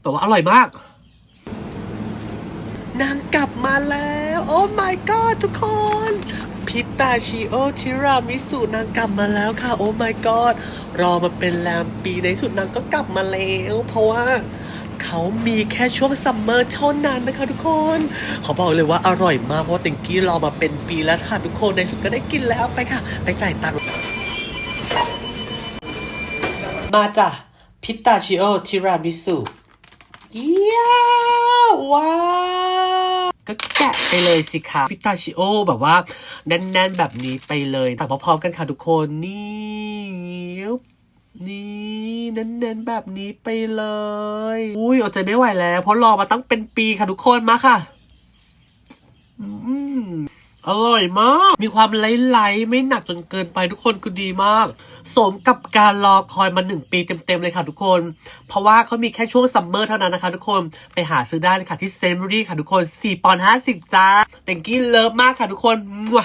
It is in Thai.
แต่ว่าอร่อยมาก นางกลับมาแล้ว โอ้ my god ทุกคน พิตาชิโอทิรามิสุนางกลับมาแล้วค่ะ โอ้ my god รอมาเป็นแรมปีในสุดนางก็กลับมาแล้ว เพราะว่าเขามีแค่ช่วงซัมเมอร์เท่านั้นนะคะทุกคนเขาบอกเลยว่าอร่อยมากเพราะว่าติงกี้รอมาเป็นปีแล้วค่ะทุกคนในสุดก็ได้กินแล้วไปค่ะ ไปจ่ายตังค์มาจ้ะพิตาชิโอทิรามิสุ เย้ว้าก็แกะไปเลยสิคะพิตาชิโอแบบว่า แน่น ๆ แบบนี้ไปเลยตักพร้อมๆกันค่ะทุกคนนี่นี่เน้นๆแบบนี้ไปเลย อุ้ยอดใจไม่ไหวแล้ว เพราะรอมาตั้งเป็นปีค่ะทุกคนมาค่ะ อืม อร่อยมาก มีความไหลๆไม่หนักจนเกินไปทุกคนคือดีมาก สมกับการรอคอยมาหนึ่งปีเต็มๆเลยค่ะทุกคน เพราะว่าเขามีแค่ช่วงซัมเมอร์เท่านั้นนะคะทุกคนไปหาซื้อได้เลยค่ะที่เซนบุรีค่ะทุกคน4ปอนด์50จ้าแตงกี้เลิฟมากค่ะทุกคนมั่ว